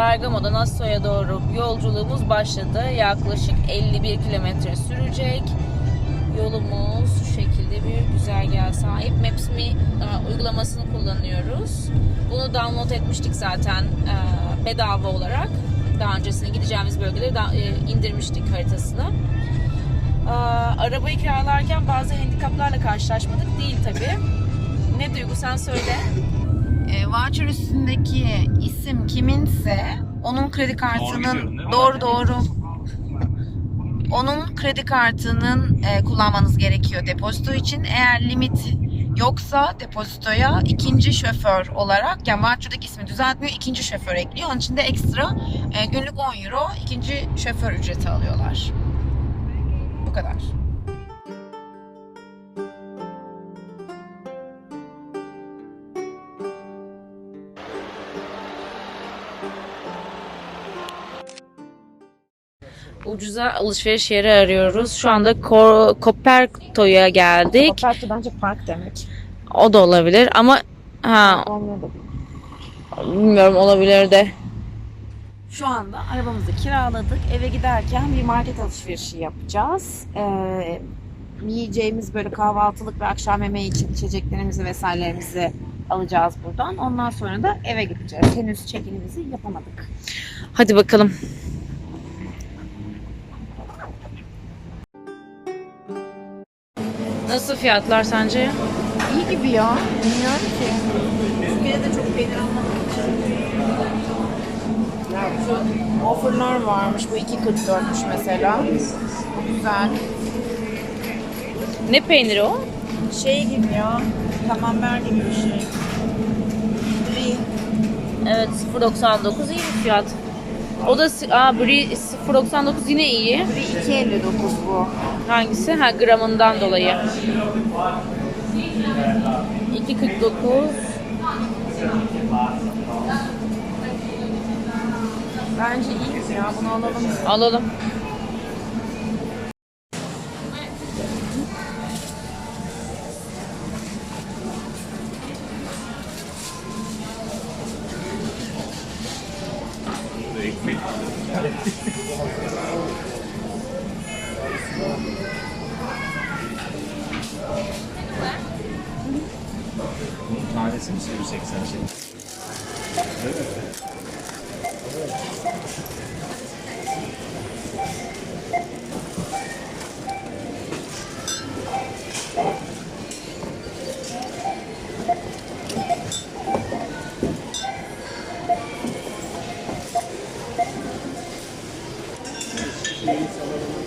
Bergamo'dan Asso'ya doğru yolculuğumuz başladı. Yaklaşık 51 kilometre sürecek. Yolumuz şu şekilde bir güzergaha sahip. Maps.me e, uygulamasını kullanıyoruz. Bunu download etmiştik zaten e, bedava olarak. Daha öncesinde gideceğimiz bölgeleri e, indirmiştik haritasını. E, arabayı kiralarken bazı handikaplarla karşılaşmadık. Değil tabii. Ne Duygu sen söyle. E, voucher üstündeki isim kiminse onun kredi kartının doğru doğru onun kredi kartının e, kullanmanız gerekiyor depozito için. Eğer limit yoksa depozitoya ikinci şoför olarak yani voucher'daki ismi düzeltmiyor ikinci şoför ekliyor. Onun için de ekstra e, günlük 10 euro ikinci şoför ücreti alıyorlar. Bu kadar. Ucuza alışveriş yeri arıyoruz. Şu anda Ko- Koperto'ya geldik. Koperto bence park demek. O da olabilir ama ha bilmiyorum olabilir de. Şu anda arabamızı kiraladık. Eve giderken bir market alışverişi yapacağız. Ee, yiyeceğimiz böyle kahvaltılık ve akşam yemeği için içeceklerimizi vesairelerimizi alacağız buradan. Ondan sonra da eve gideceğiz. Henüz check-in'imizi yapamadık. Hadi bakalım. Nasıl fiyatlar sence? İyi gibi ya. Bilmiyorum ki. Türkiye'de de çok peynir almadığım için. Şu offerlar varmış. Bu 2.44'müş mesela. Güzel. Ne peyniri o? Şey gibi ya. Camembert gibi bir şey. Evet 0.99 iyi bir fiyat. O da si- aa Brie 0.99 yine iyi. Bir 2.59 bu. Hangisi? Ha gramından dolayı. 2.49 Bence iyi ya. Bunu alalım. alalım. Bunun tanesi mi 180 şey?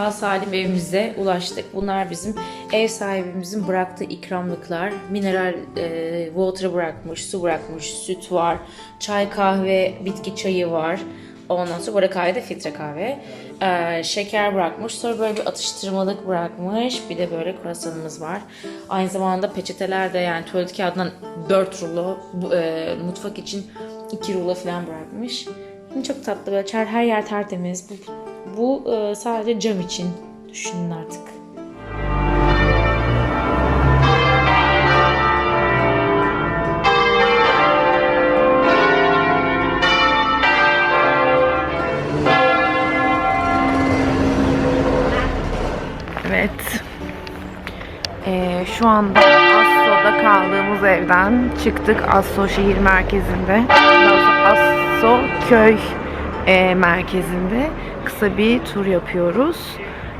Sağ salim evimize ulaştık. Bunlar bizim ev sahibimizin bıraktığı ikramlıklar. Mineral e, water bırakmış, su bırakmış, süt var, çay kahve, bitki çayı var. Ondan sonra burada kahve de filtre kahve. E, şeker bırakmış. Sonra böyle bir atıştırmalık bırakmış. Bir de böyle kruvasanımız var. Aynı zamanda peçeteler de yani tuvalet kağıdından 4 rulo, e, mutfak için 2 rulo falan bırakmış. Çok tatlı böyle her yer tertemiz. Bu, bu e, sadece cam için düşünün artık. Evet. Ee, şu anda Asso'da kaldığımız evden çıktık. Asso şehir merkezinde. Asso köy e, merkezinde kısa bir tur yapıyoruz.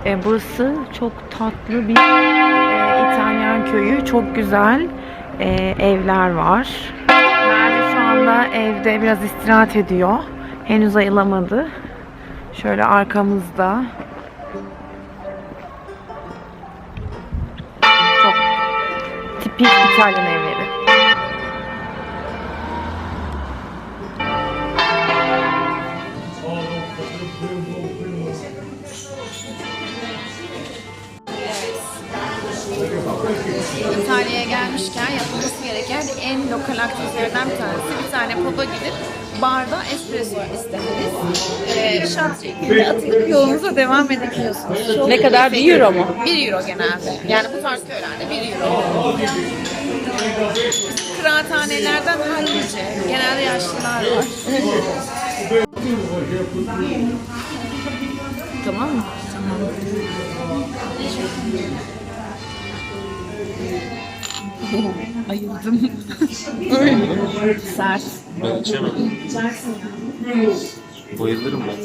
E, burası çok tatlı bir e, İtalyan köyü. Çok güzel e, evler var. Merve şu anda evde biraz istirahat ediyor. Henüz ayılamadı. Şöyle arkamızda Çok tipik İtalyan evleri. İtalya'ya gelmişken yapılması gereken en lokal aktivitelerden bir tanesi. Bir tane pub'a gidip barda espresso istemeniz. Ee, şat şeklinde atıp yolunuza devam edebiliyorsunuz. Çok Ne kadar? Bir euro mu? 1 euro genelde. Yani bu tarz köylerde 1 euro. Kıraathanelerden hallice. Genelde yaşlılar var. Tamam mı? Ayıldım. Sert. Ben içemem. Bayılırım ben.